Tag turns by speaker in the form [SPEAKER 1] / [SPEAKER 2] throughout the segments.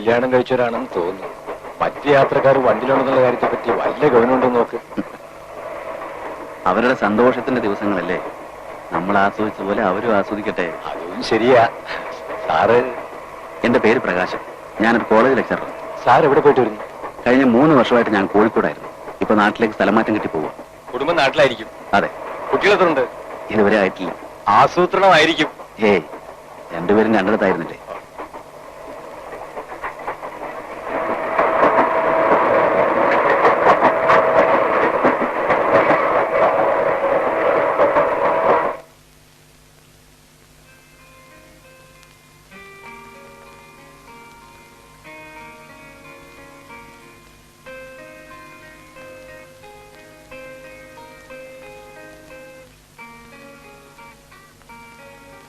[SPEAKER 1] കല്യാണം കഴിച്ചവരാണെന്ന് തോന്നുന്നു. മറ്റു യാത്രക്കാർ വണ്ടിയിലുണ്ടെന്നുള്ള കാര്യത്തെ പറ്റി വല്ല ഗവനുണ്ടെന്ന് നോക്ക്.
[SPEAKER 2] അവരുടെ സന്തോഷത്തിന്റെ ദിവസങ്ങളല്ലേ? നമ്മൾ ആസ്വദിച്ച പോലെ അവരും ആസ്വദിക്കട്ടെ.
[SPEAKER 1] അതും ശരിയാ. സാറ്
[SPEAKER 2] എന്റെ പേര് പ്രകാശം. ഞാനൊരു കോളേജ് ലെക്ചറർ
[SPEAKER 1] സാർ എവിടെ പോയിട്ട് വരുന്നു?
[SPEAKER 2] കഴിഞ്ഞ മൂന്ന് വർഷമായിട്ട് ഞാൻ കോഴിക്കോടായിരുന്നു. ഇപ്പൊ നാട്ടിലേക്ക് സ്ഥലമാറ്റം കിട്ടി പോവാ.
[SPEAKER 1] കുടുംബം നാട്ടിലായിരിക്കും.
[SPEAKER 2] അതെ.
[SPEAKER 1] കുട്ടികളെത്തുണ്ട്
[SPEAKER 2] ഇതുവരെ ആയിട്ടില്ല.
[SPEAKER 1] ആസൂത്രണമായിരിക്കും.
[SPEAKER 2] ഏയ് രണ്ടുപേരും രണ്ടിടത്തായിരുന്നില്ലേ?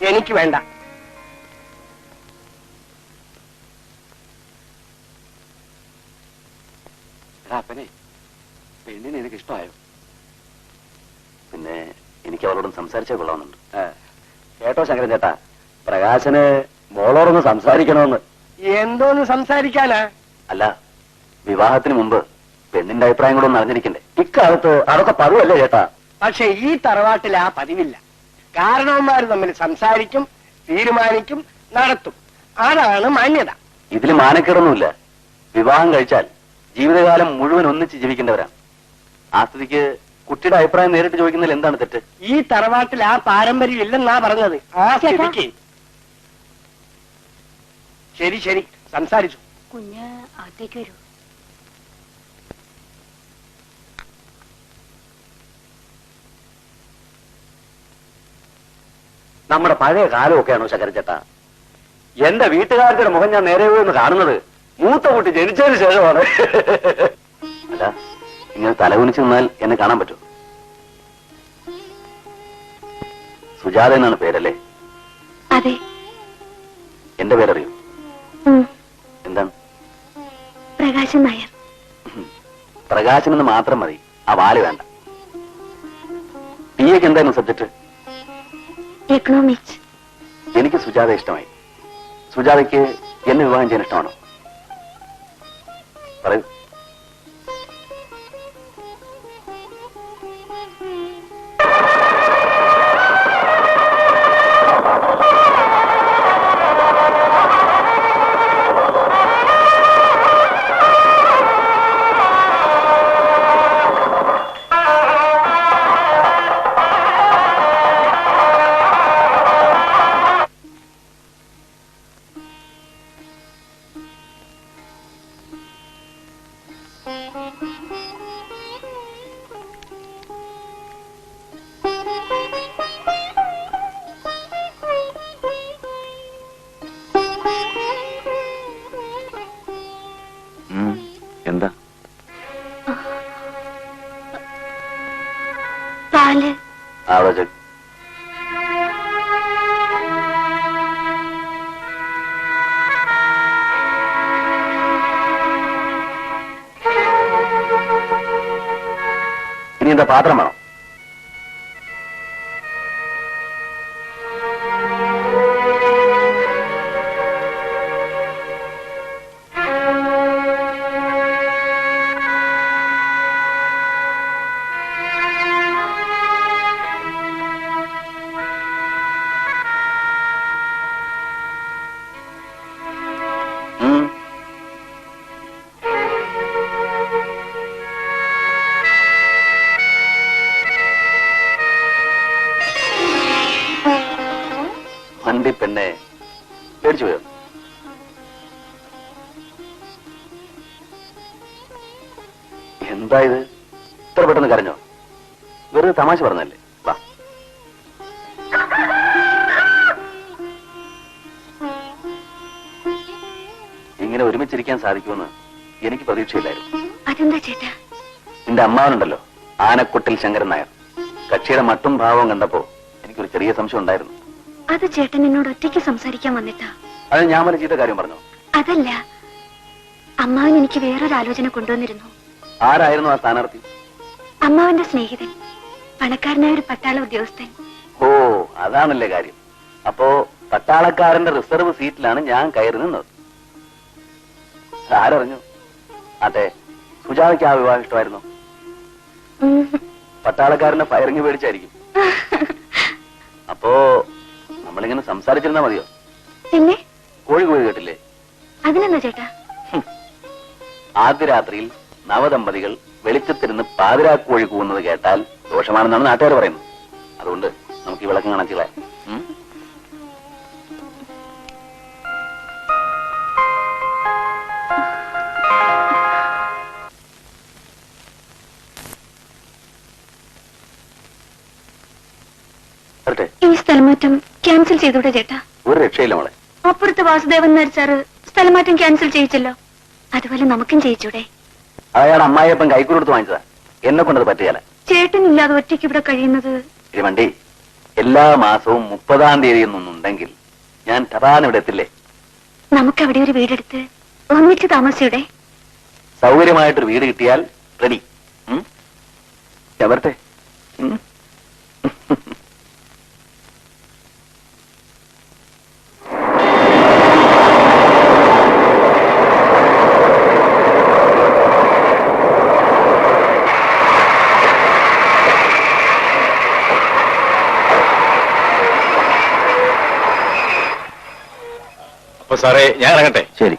[SPEAKER 3] എനിക്ക് വേണ്ട.
[SPEAKER 2] അപ്പനെ പെണ്ണിനെ എനിക്ക് ഇഷ്ടമായോ? പിന്നെ എനിക്ക് അവളോടും സംസാരിച്ചേ കൊള്ളാവുന്നുണ്ട്. കേട്ടോ ശങ്കരൻ ചേട്ടാ പ്രകാശന് മോളോടൊന്ന് സംസാരിക്കണമെന്ന്
[SPEAKER 3] എന്തോന്ന് സംസാരിക്കാനാ?
[SPEAKER 2] അല്ല വിവാഹത്തിന് മുമ്പ് പെണ്ണിന്റെ അഭിപ്രായം കൂടെ ഒന്ന് അറിഞ്ഞിരിക്കണ്ടേ? ഇക്കാലത്ത് അതൊക്കെ പതിവല്ലേ ചേട്ടാ?
[SPEAKER 3] പക്ഷെ ഈ തറവാട്ടിൽ ആ പതിവില്ല. കാരണവന്മാർ തമ്മിൽ സംസാരിക്കും തീരുമാനിക്കും നടത്തും. അതാണ് മാന്യത.
[SPEAKER 2] ഇതിൽ മാനക്കേടൊന്നുമില്ല. വിവാഹം കഴിച്ചാൽ ജീവിതകാലം മുഴുവൻ ഒന്നിച്ച് ജീവിക്കേണ്ടവരാണ്. ആ സ്ഥിതിക്ക് കുട്ടിയുടെ അഭിപ്രായം നേരിട്ട് ചോദിക്കുന്നതിൽ എന്താണ് തെറ്റ്?
[SPEAKER 3] ഈ തറവാട്ടിൽ ആ പാരമ്പര്യം ഇല്ലെന്നാ പറഞ്ഞത്. ആ സ്ഥിതിക്ക്. ശരി ശരി. സംസാരിച്ചു.
[SPEAKER 4] കുഞ്ഞ് അകത്തേക്ക് വരൂ.
[SPEAKER 2] നമ്മുടെ പഴയ കാലമൊക്കെയാണോ ശങ്കരൻ ചേട്ടാ. എന്റെ വീട്ടുകാരുടെ മുഖം ഞാൻ നേരെ പോയി കാണുന്നത് മൂത്ത കുട്ടി ജനിച്ചതിന് ശേഷമാണ്. അല്ല ഇങ്ങനെ തലകുനിച്ച് നിന്നാൽ എന്നെ കാണാൻ പറ്റുമോ? സുജാത എന്നാണ് പേരല്ലേ?
[SPEAKER 4] അതെ.
[SPEAKER 2] എന്റെ പേരറിയോ? എന്താണ്?
[SPEAKER 4] പ്രകാശൻ നായർ.
[SPEAKER 2] പ്രകാശൻ എന്ന് മാത്രം മതി. ആ വാൽ വേണ്ട. പിയക്ക് എന്തായിരുന്നു സബ്ജക്ട്?
[SPEAKER 4] എക്കണോമിക്സ്
[SPEAKER 2] എനിക്ക് സുജാത ഇഷ്ടമായി. സുജാതയ്ക്ക് എന്നെ വിവാഹം ചെയ്യാൻ ഇഷ്ടമാണോ? പറയൂ.
[SPEAKER 4] പാൽ.
[SPEAKER 2] അവിടെ ഇനി എന്താ പാത്രം വേണം? വണ്ടി പെണ്ണെ പേടിച്ചു പോയോ? എന്താ ഇത്? ഇത്ര പെട്ടെന്ന് കരഞ്ഞോ? വെറുതെ തമാശ പറഞ്ഞല്ലേ വാ. ഇങ്ങനെ ഒരുമിച്ചിരിക്കാൻ സാധിക്കുമെന്ന് എനിക്ക് പ്രതീക്ഷയില്ലായിരുന്നു.
[SPEAKER 4] അതെന്താ ചേട്ടാ?
[SPEAKER 2] നിന്റെ അമ്മാവനുണ്ടല്ലോ ആനക്കുട്ടിൽ ശങ്കരൻ നായർ. കക്ഷിയുടെ മട്ടും ഭാവവും കണ്ടപ്പോ എനിക്കൊരു ചെറിയ സംശയം ഉണ്ടായിരുന്നു.
[SPEAKER 4] അത് ചേട്ടൻ എന്നോട് ഒറ്റയ്ക്ക് സംസാരിക്കാൻ വന്നിട്ടാ.
[SPEAKER 2] അത് ഞാൻ ചെയ്ത കാര്യം പറഞ്ഞു?
[SPEAKER 4] അതല്ല. അമ്മാവൻ എനിക്ക് വേറൊരു ആലോചന കൊണ്ടുവന്നിരുന്നു.
[SPEAKER 2] ആരായിരുന്നു ആ സ്ഥാനാർത്ഥി?
[SPEAKER 4] അമ്മാവന്റെ സ്നേഹിതൻ. പണക്കാരനായ ഒരു പട്ടാള ഉദ്യോഗസ്ഥൻ.
[SPEAKER 2] ഓ അതാണല്ലേ കാര്യം. അപ്പോ പട്ടാളക്കാരന്റെ റിസർവ് സീറ്റിലാണ് ഞാൻ കയറി നിന്നത്. ആരറിഞ്ഞു അതെ സുജാതയ്ക്ക് ആ വിവാഹം ഇഷ്ടമായിരുന്നു. പട്ടാളക്കാരനെ ഫയറിങ് പേടിച്ചായിരിക്കും. അപ്പോ നമ്മളിങ്ങനെ സംസാരിച്ചിരുന്നാ മതിയോ?
[SPEAKER 4] പിന്നെ?
[SPEAKER 2] കോഴി കോഴി കേട്ടില്ലേ?
[SPEAKER 4] അതിനെന്താ ചേട്ടാ?
[SPEAKER 2] ആദ്യ രാത്രിയിൽ നവദമ്പതികൾ വെളിച്ചത്തിരുന്ന് പാതിരാക്കോഴി കൂവുന്നത് കേട്ടാൽ ദോഷമാണെന്നാണ് നാട്ടുകാർ പറയുന്നത്. അതുകൊണ്ട് നമുക്ക് ഈ വിളക്കം വരട്ടെ.
[SPEAKER 4] ഈ സ്ഥലമാറ്റം ക്യാൻസൽ ചെയ്തൂടെ ചേട്ടാ?
[SPEAKER 2] ഒരു രക്ഷയില്ല മോളെ.
[SPEAKER 4] അപ്പുറത്ത് വാസുദേവൻ നരിച്ചാറ് സ്ഥലമാറ്റം ക്യാൻസൽ ചെയ്യിച്ചല്ലോ. അതുപോലെ നമുക്കും ചെയ്യിച്ചൂടെ?
[SPEAKER 2] അയാൾ അമ്മായിയപ്പം കൈക്കൂടെടുത്ത് വാങ്ങിച്ചതാ. എന്നെ കൊണ്ടത് പറ്റിയാല.
[SPEAKER 4] ചേട്ടനില്ലാതെ ഒറ്റയ്ക്ക് ഇവിടെ കഴിയുന്നത്?
[SPEAKER 2] വണ്ടി എല്ലാ മാസവും മുപ്പതാം തീയതി എന്നൊന്നുണ്ടെങ്കിൽ ഞാൻ തപാൻ ഇവിടെ എത്തില്ലേ?
[SPEAKER 4] നമുക്ക് അവിടെ ഒരു വീടെടുത്ത് ഒന്നിച്ച് താമസിയുടെ
[SPEAKER 2] സൗകര്യമായിട്ടൊരു വീട് കിട്ടിയാൽ റെഡി? ഞാൻ വരട്ടെ.
[SPEAKER 1] അപ്പൊ സാറേ ഞാൻ ഇറങ്ങട്ടെ?
[SPEAKER 2] ശരി.